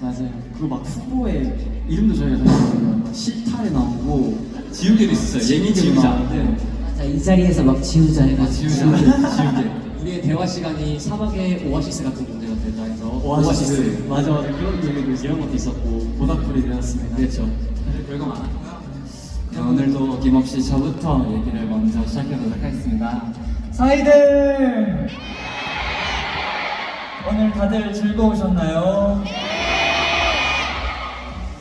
맞아요. 그리고 막 후보에 이름도 저희가 정했거든요. 실타래 나오고 지우개도 있었어요. 지우개도 지우자. 나오는데 자, 이 자리에서 막 지우자 해가지고. 지우자. 지우개. 우리의 대화 시간이 사막의 오아시스 같은 존재가 된다 해서 오아시스. 맞아 맞아 그런 얘기도 있- 이런 것도 있었고 보답불이 되었습니다. 그렇죠. 사실 별거 많았고요. 네, 오늘도 어김없이 저부터 얘기를 먼저 시작해보도록 하겠습니다. 사이들 오늘 다들 즐거우셨나요? 네,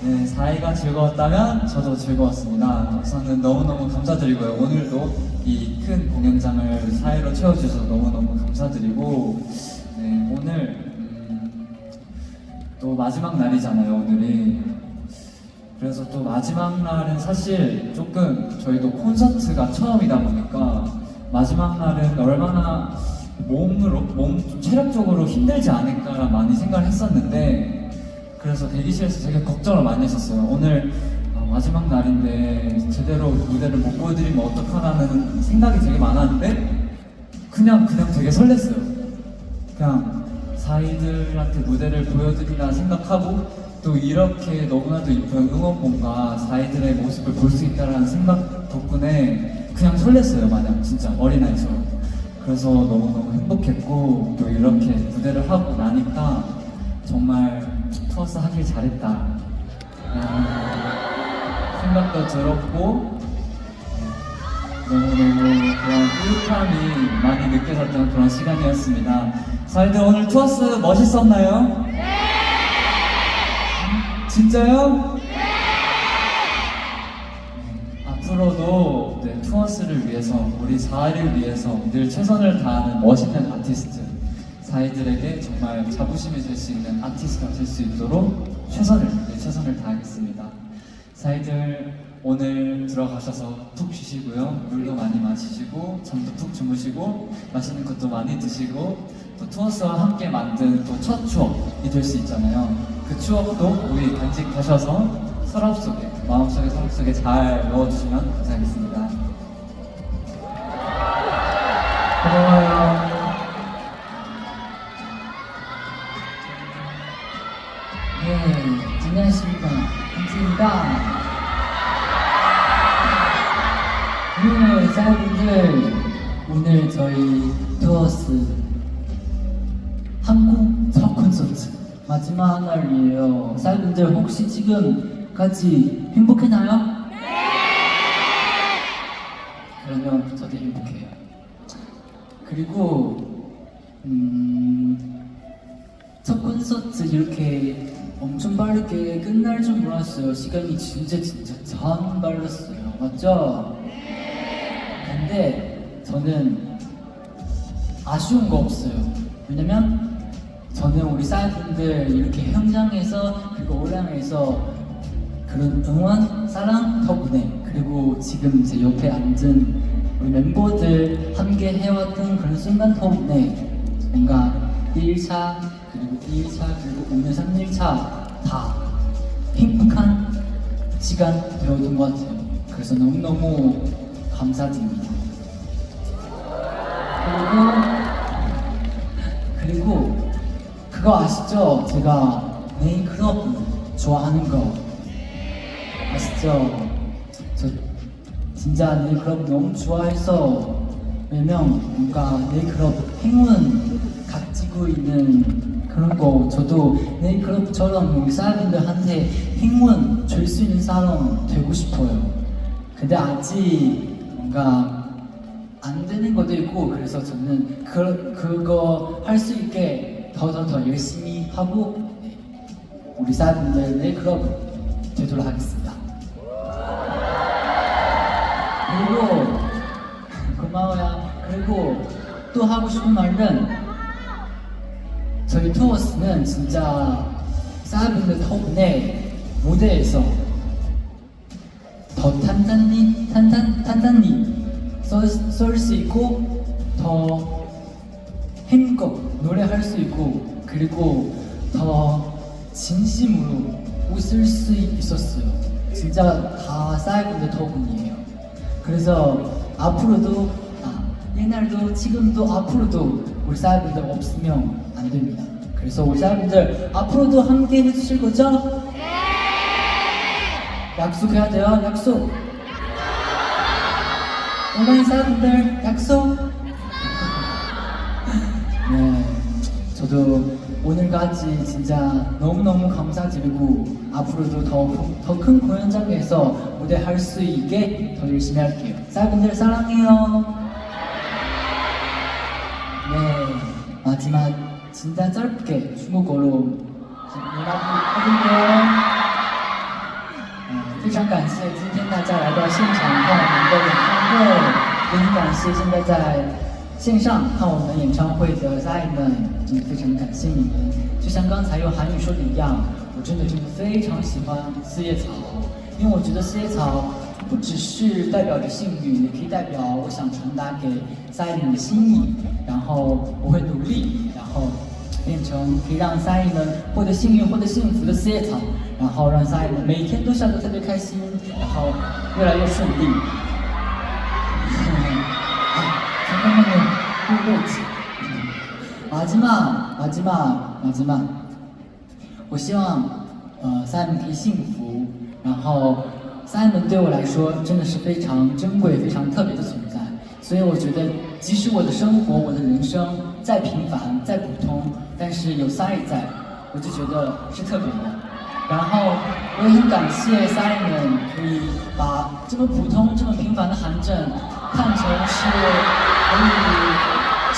사이가 즐거웠다면 저도 즐거웠습니다. 우선은 너무너무 감사드리고요. 오늘도 이 큰 공연장을 사이로 채워주셔서 너무너무 감사드리고 네, 오늘 음, 또 마지막 날이잖아요, 오늘이. 그래서 또 마지막 날은 사실 조금 저희도 콘서트가 처음이다 보니까 마지막 날은 얼마나 몸으로 몸좀 체력적으로 힘들지 않을까라 많이 생각을 했었는데 그래서 대기실에서 되게 걱정을 많이 했었어요. 오늘 아, 마지막 날인데 제대로 무대를 못 보여드리면 어떡하라는 생각이 되게 많았는데 그냥 그냥 되게 설렜어요. 그냥 사이들한테 무대를 보여드리라 생각하고 또 이렇게 너무나도 이쁜 응원봉과 사이들의 모습을 볼 수 있다라는 생각 덕분에 그냥 설렜어요 마냥 진짜 어린아이처럼 그래서 너무너무 행복했고 또 이렇게 무대를 하고 나니까 정말 투어스 하길 잘했다 생각도 들었고 너무너무 그런 뿌듯함이 많이 느껴졌던 그런 시간이었습니다. 저희들 오늘 투어스 멋있었나요? 네! 진짜요? 네! 앞으로도 네, 투어스를 위해서 우리 사이를 위해서 늘 최선을 다하는 멋있는 아티스트 사이들에게 정말 자부심이 될 수 있는 아티스트가 될 수 있도록 최선을 네, 최선을 다하겠습니다. 사이들 오늘 들어가셔서 푹 쉬시고요. 물도 많이 마시시고 잠도 푹 주무시고 맛있는 것도 많이 드시고 또 투어스와 함께 만든 또 첫 추억이 될 수 있잖아요. 그 추억도 우리 간직하셔서 서랍 속에 마음속에 서랍 속에 잘 넣어주시면 감사하겠습니다. 고마워요. 마지막 날이에요. 사람분들 혹시 지금까지 행복했나요? 네! 그러면 저도 행복해요. 그리고 음, 첫 콘서트 이렇게 엄청 빠르게 끝날 줄 몰랐어요. 시간이 진짜 진짜 참 빨랐어요. 맞죠? 근데 저는 아쉬운 거 없어요. 왜냐면 저는 우리 사이분들 이렇게 현장에서 그리고 올라에서 그런 응원, 사랑 덕분에 그리고 지금 제 옆에 앉은 우리 멤버들 함께 해왔던 그런 순간 덕분에 뭔가 1차 그리고 2차 그리고 오늘 3일차 다 행복한 시간 되었던 것 같아요. 그래서 너무너무 감사드립니다. 그리고 그리고 그거 아시죠? 제가 네이클럽 좋아하는 거 아시죠? 저 진짜 네이클럽 너무 좋아해서 왜냐면 뭔가 네이클럽 행운 가지고 있는 그런 거 저도 네이클럽처럼 우리 사람들한테 행운 줄 수 있는 사람 되고 싶어요. 근데 아직 뭔가 안 되는 것도 있고 그래서 저는 그, 그거 할 수 있게 더더 더 열심히 하고 네, 우리 사람들의 클럽 되도록 하겠습니다. 그리고 고마워요. 그리고 또 하고 싶은 말은 저희 투어스는 진짜 사람들 덕분에 무대에서 더 탄탄히 탄탄 탄탄히 쏠 수 있고 더 힘껏 노래할 수 있고 그리고 더 진심으로 웃을 수 있었어요. 진짜 다 사이분들 덕분이에요. 그래서 앞으로도 아, 옛날도 지금도 앞으로도 우리 사이분들 없으면 안 됩니다. 그래서 우리 사람들 앞으로도 함께 해주실 거죠? 네! 약속해야 돼요, 약속! 온라인 사람들 약속! 저도 오늘까지 진짜 너무너무 감사드리고 앞으로도 더 큰 공연장에서 무대할 수 있게 더 열심히 할게요. 사람들 사랑해요. 네, 마지막 진짜 짧게 중국어로 연락드릴게요. 呃，非常感谢今天大家来到现场看我们的演唱会，也很感谢现在在 线上看我们演唱会的家人们真的非常感谢。你们就像刚才用韩语说的一样我真的真的非常喜欢四叶草因为我觉得四叶草不只是代表着幸运也可以代表我想传达给家人们的心意然后我会努力然后变成可以让家人们获得幸运获得幸福的四叶草然后让家人们每天都笑得特别开心然后越来越顺利嘿嘿啊成没有요. 꿀꿀지. 마지막, 마지막, 마지막. 我希望，呃，三姨们可以幸福，然后三姨们对我来说真的是非常珍贵、非常特别的存在。所以我觉得，即使我的生活、我的人生再平凡、再普通，但是有 s a 在，我就觉得是特别的。然后我也很感谢 s a 们可以把这么普通、这么平凡的韩正看成是可以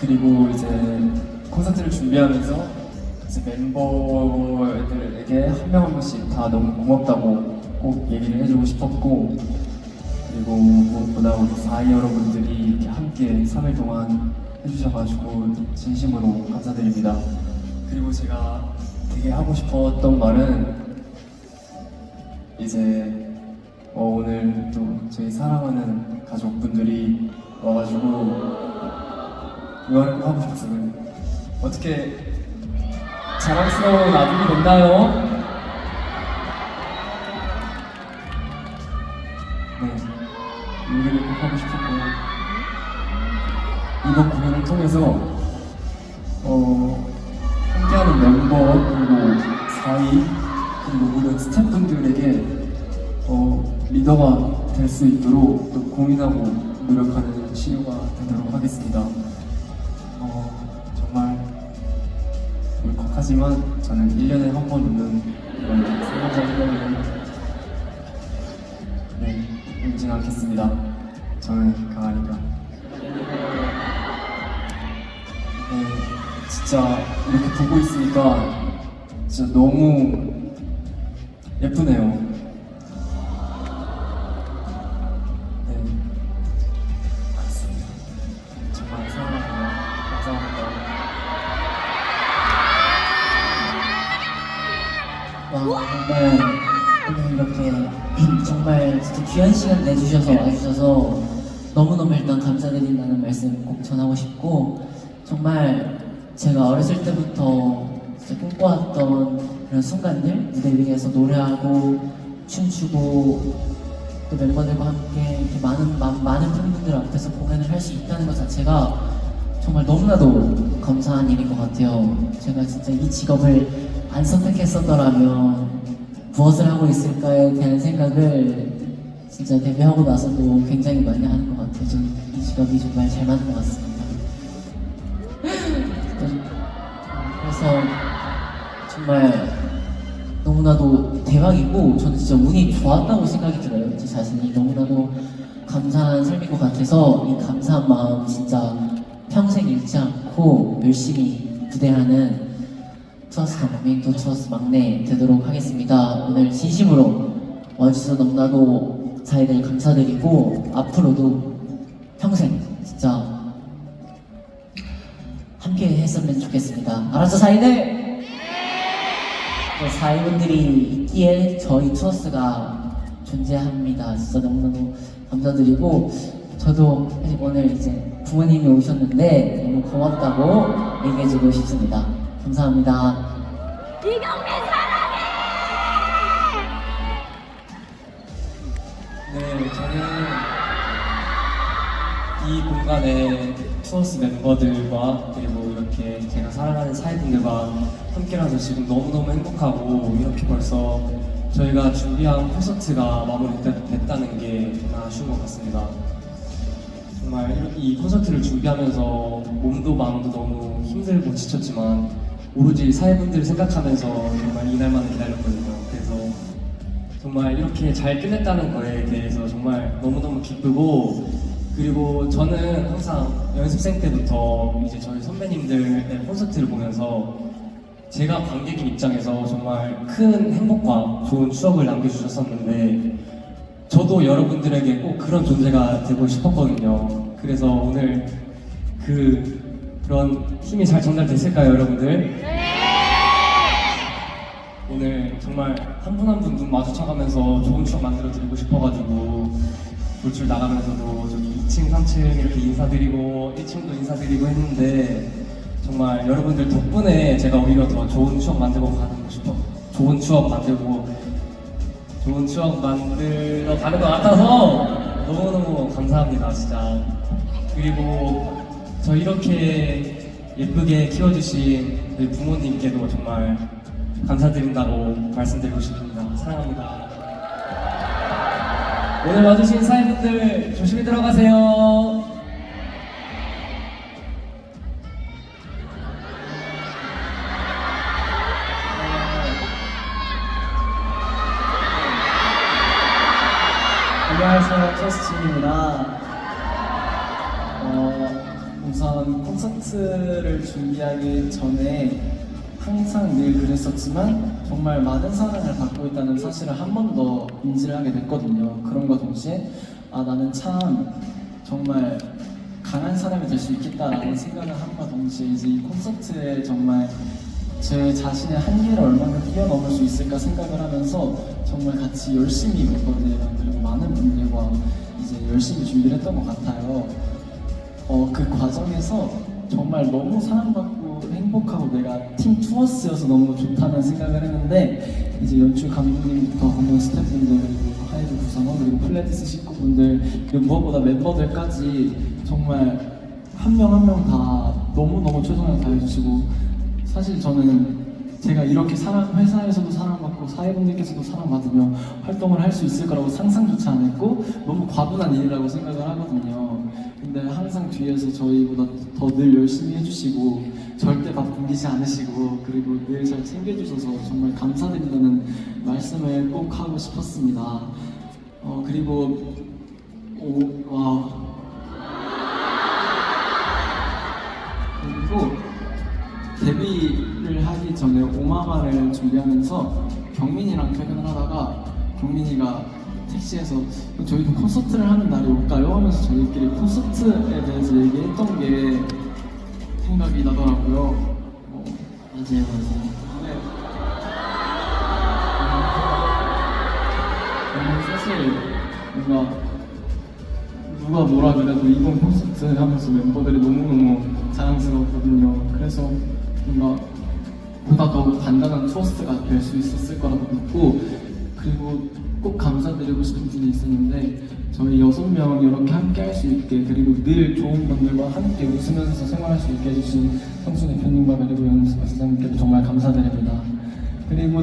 그리고 이제 콘서트를 준비하면서 이제 멤버들에게 한 명 한 명씩 다 너무 고맙다고 꼭 얘기를 해주고 싶었고 그리고 무엇보다 우리 사이 여러분들이 이렇게 함께 3일 동안 해주셔가지고 진심으로 감사드립니다. 그리고 제가 되게 하고 싶었던 말은 이제 어, 오늘 또 저희 사랑하는 가족분들이 와가지고 이걸 하고 싶었어요. 어떻게 자랑스러운 아들이 됐나요? 네, 이 얘기를 꼭 하고 싶었고 이번 공연을 통해서 어, 함께하는 멤버 그리고 사이 그리고 모든 스태프분들에게 어, 리더가 될 수 있도록 또 고민하고 노력하는 시류가 되도록 하겠습니다. 하지만 저는 1년에 한 번 오는 이런 생각을 네, 울진 않겠습니다. 저는 강하니까. 네, 진짜 이렇게 보고 있으니까 진짜 너무 예쁘네요. 귀한 시간 내주셔서 와주셔서 너무너무 일단 감사드린다는 말씀 꼭 전하고 싶고 정말 제가 어렸을 때부터 진짜 꿈꿔왔던 그런 순간들 무대 위에서 노래하고 춤추고 또 멤버들과 함께 이렇게 많은 마- 많은 팬분들 앞에서 공연을 할 수 있다는 것 자체가 정말 너무나도 감사한 일인 것 같아요. 제가 진짜 이 직업을 안 선택했었더라면 무엇을 하고 있을까에 대한 생각을 진짜 데뷔하고 나서도 굉장히 많이 하는 것 같아요. 저는 이 직업이 정말 잘 맞는 것 같습니다. 그래서 정말 너무나도 대박이고 저는 진짜 운이 좋았다고 생각이 들어요. 제 자신이 너무나도 감사한 삶인 것 같아서 이 감사한 마음 진짜 평생 잃지 않고 열심히 부대하는 투어스 더모밍도 투어스 막내 되도록 하겠습니다. 오늘 진심으로 와주셔서 너무나도 저희들 감사드리고 앞으로도 평생 진짜 함께 했으면 좋겠습니다. 알았죠, 사이들? 또 사회분들이 있기에 저희 투어스가 존재합니다. 진짜 너무너무 감사드리고 저도 오늘 이제 부모님이 오셨는데 너무 고맙다고 얘기해주고 싶습니다. 감사합니다. 이 공간에 투어스 멤버들과 그리고 이렇게 제가 사랑하는 사회분들과 함께라서 지금 너무너무 행복하고 이렇게 벌써 저희가 준비한 콘서트가 마무리됐다는 게 정말 아쉬운 것 같습니다. 정말 이 콘서트를 준비하면서 몸도 마음도 너무 힘들고 지쳤지만 오로지 사회분들을 생각하면서 정말 이날만 기다렸거든요. 그래서 정말 이렇게 잘 끝냈다는 거에 대해서 정말 너무너무 기쁘고 그리고 저는 항상 연습생 때부터 이제 저희 선배님들의 콘서트를 보면서 제가 관객인 입장에서 정말 큰 행복과 좋은 추억을 남겨주셨었는데 저도 여러분들에게 꼭 그런 존재가 되고 싶었거든요. 그래서 오늘 그 그런 힘이 잘 전달됐을까요, 여러분들? 오늘 정말 한 분 한 분 눈 마주쳐가면서 좋은 추억 만들어 드리고 싶어가지고 돌출 나가면서도 저기 2층, 3층 이렇게 인사드리고 1층도 인사드리고 했는데 정말 여러분들 덕분에 제가 오히려 더 좋은 추억 만들고 가는 거 싶어. 좋은 추억 만들고 좋은 추억 만들어 가는 것 같아서 너무너무 감사합니다 진짜. 그리고 저 이렇게 예쁘게 키워주신 부모님께도 정말 감사드린다고 말씀드리고 싶습니다. 사랑합니다 오늘 와주신 사회분들 조심히 들어가세요 안녕하세요, 저스틴입니다. 어, 우선 콘서트를 준비하기 전에 항상 늘 그랬었지만 정말 많은 사랑을 받고 있다는 사실을 한 번 더 인지를 하게 됐거든요. 그런과 동시에 아 나는 참 정말 강한 사람이 될 수 있겠다라는 생각을 함과 동시에 이제 이 콘서트에 정말 제 자신의 한계를 얼마나 뛰어넘을 수 있을까 생각을 하면서 정말 같이 열심히 멤버들이랑 그리고 많은 분들과 이제 열심히 준비를 했던 것 같아요. 어, 그 과정에서 정말 너무 사랑받고 행복하고 내가 팀 투어스여서 너무 좋다는 생각을 했는데 이제 연출 감독님부터 공연 스태프분들 그리고 하이드 구성원 그리고 플레디스 식구분들 그리고 무엇보다 멤버들까지 정말 한 명 한 명 다 너무너무 최선을 다해주시고 사실 저는 제가 이렇게 사랑 회사에서도 사랑받고 사회분들께서도 사랑받으며 활동을 할 수 있을 거라고 상상조차 안 했고 너무 과분한 일이라고 생각을 하거든요. 근데 항상 뒤에서 저희보다 더 늘 열심히 해주시고 절대 바쁘지 않으시고 그리고 늘 잘 챙겨주셔서 정말 감사드린다는 말씀을 꼭 하고 싶었습니다. 어 그리고 오, 와 그리고 데뷔를 하기 전에 오마마를 준비하면서 경민이랑 퇴근을 하다가 경민이가 택시에서 저희도 콘서트를 하는 날이 올까요? 하면서 저희끼리 콘서트에 대해서 얘기했던 게 생각이 나더라고요. 어, 맞아요, 맞아요. 네. 저는 사실 뭔가 누가 뭐라 그래도 이번 콘서트 하면서 멤버들이 너무너무 자랑스러웠거든요. 그래서 뭔가 보다 더 단단한 투어스가 될 수 있었을 거라고 믿고 그리고 꼭 감사드리고 싶은 분이 있었는데 저희 여섯 명 이렇게 함께 할 수 있게 그리고 늘 좋은 분들과 함께 웃으면서 생활할 수 있게 해주신 성수 대표님과 그리고 연수 부장님께도 정말 감사드립니다. 그리고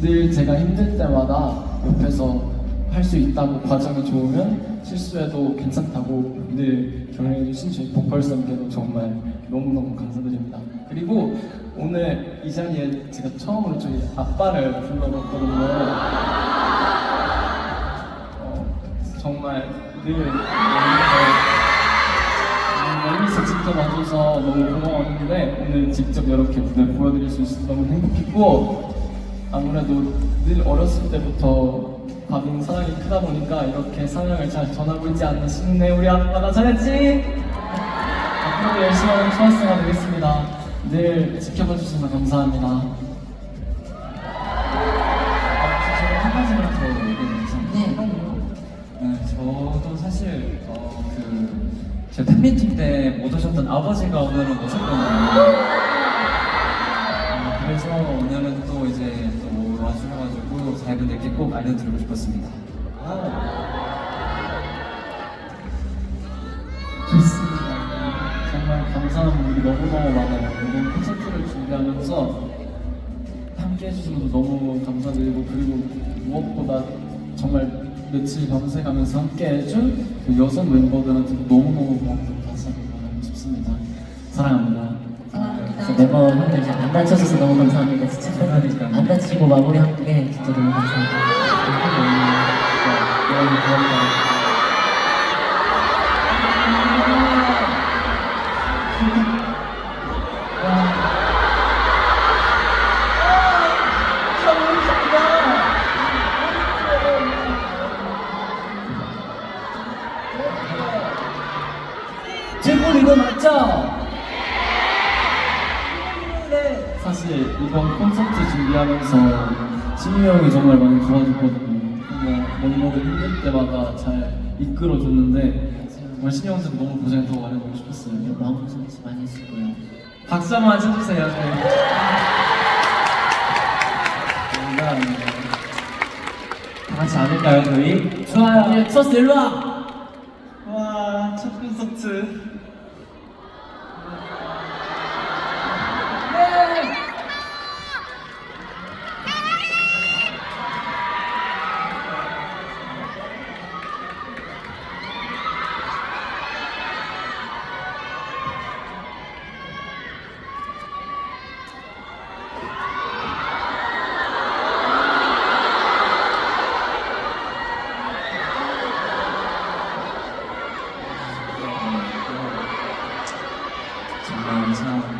늘 제가 힘들 때마다 옆에서 할 수 있다고 과정이 좋으면 실수해도 괜찮다고 늘 격려해주신 저희 보컬쌤께도 정말 너무너무 감사드립니다. 그리고 오늘 이 자리에 제가 처음으로 저희 아빠를 불러봤거든요. 어, 정말 늘 멀리서 직접 와줘서 너무 고마웠는데 오늘 직접 이렇게 무대 보여드릴 수 있어서 너무 행복했고 아무래도 늘 어렸을 때부터 박인 사랑이 크다 보니까 이렇게 사랑을 잘 전하고 있지 않나 싶네 우리 아빠 나 잘했지? 앞으로도 열심히 하는 투어스가 되겠습니다 늘 지켜봐 주셔서 감사합니다. 아, 제가 한 가지만 더 얘기해 주세요. 네. 네, 저도 사실 어, 그 제가 팬미팅 때 못 오셨던 아버지가 오늘은 오셨거든요. 아, 그래서 오늘은 또 이제 또 와주셔가지고 자이분들께 꼭 알려드리고 싶었습니다. 아. 너무너무 많아요. 이번 콘서트를 준비하면서 함께 해주신 것도 너무 감사드리고 그리고 무엇보다 정말 며칠 밤새가면서 함께 해준 그 여성 멤버들한테도 너무너무 고맙고 다시 한번 말하고 싶습니다. 사랑합니다. 그래서 매번 형들 이제 안 다쳐줘서 너무 감사합니다. 진짜. 안 다치고 마무리한 게 진짜 너무 감사합니다. 여러분 고맙다. 진우 형이 정말 많이 도와줬거든요. 정말 멤버들 힘들 때마다 잘 이끌어줬는데 정말 신우 형한테 너무 고생했다고 말해주고 싶었어요. 마음 고생 많이 했을 거예요. 박수 한번 쳐주세요. 네. 감사합니다. 다 같이 안을까요 저희? 좋아요. 이제 투어스 일로 와. 와, 첫 콘서트. 정말 참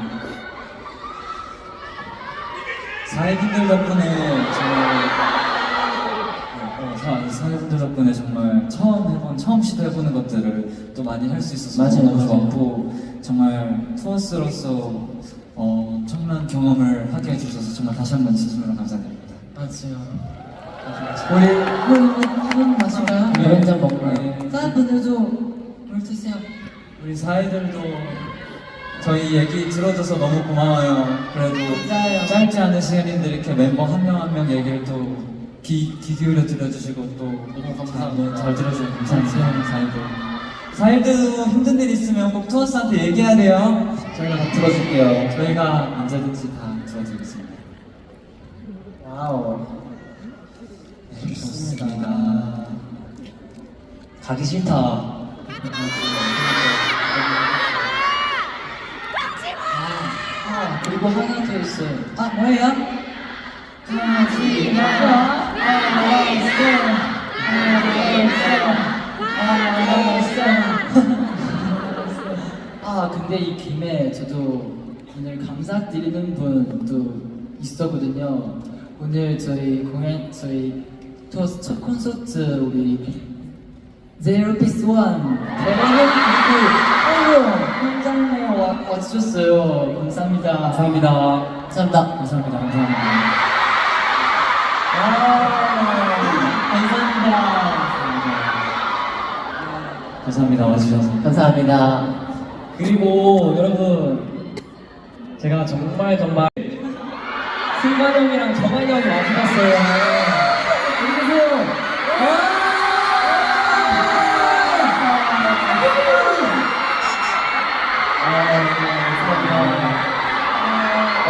사회분들 덕분에 정말 어, 사- 사회분들 덕분에 정말 처음 해본 처음 시도해보는 것들을 또 많이 할 수 있어서 맞아요, 너무 맞아요. 좋았고 정말 투어스로서 어, 엄청난 경험을 하게 해주셔서 정말 다시 한 번 진심으로 감사드립니다. 맞아요. 우리 한번 마실까요? 네. 물 한잔 먹고. 네. 다른 분들도 물 드세요. 우리 사이들도 저희 얘기 들어줘서 너무 고마워요. 그래도 맞아요. 짧지 않은 시간인데 이렇게 멤버 한 명 한 명 얘기를 또 귀, 귀 기울여 들어주시고 또 너무 감사합니다. 잘 들어주셔서 감사합니다. 사이들. 사이들 힘든 일 있으면 꼭 투어스한테 얘기해야 돼요. 저희가 다 들어줄게요. 저희가 언제든지 다 도와드리겠습니다. 와우. 네, 좋습니다. 가기 싫다. 아, 그리고 하나 더 있어요. 아, 뭐예요? 가지 마. 알았어. 알았어. 알았어. 아, 근데 이 김에 저도 오늘 감사드리는 분도 있었거든요. 오늘 저희 공연, 저희 투어스 첫 콘서트 우리 제로 피스 원 대박의 그리고 현장에 와, 와주셨어요. 감사합니다. 감사합니다. 감사합니다. 감사합니다. 감사합니다. 와, 감사합니다. 감사합니다. 와주셔서. 감사합니다. 그리고 여러분 제가 정말 정말 승관 형이랑 정한이 형이 와주셨어요.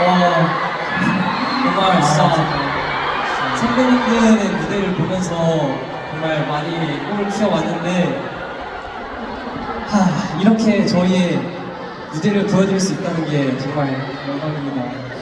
정말 진짜 선배님들의 무대를 보면서 정말 많이 꿈을 키워왔는데 하, 이렇게 저희의 무대를 보여드릴 수 있다는 게 정말 영광입니다.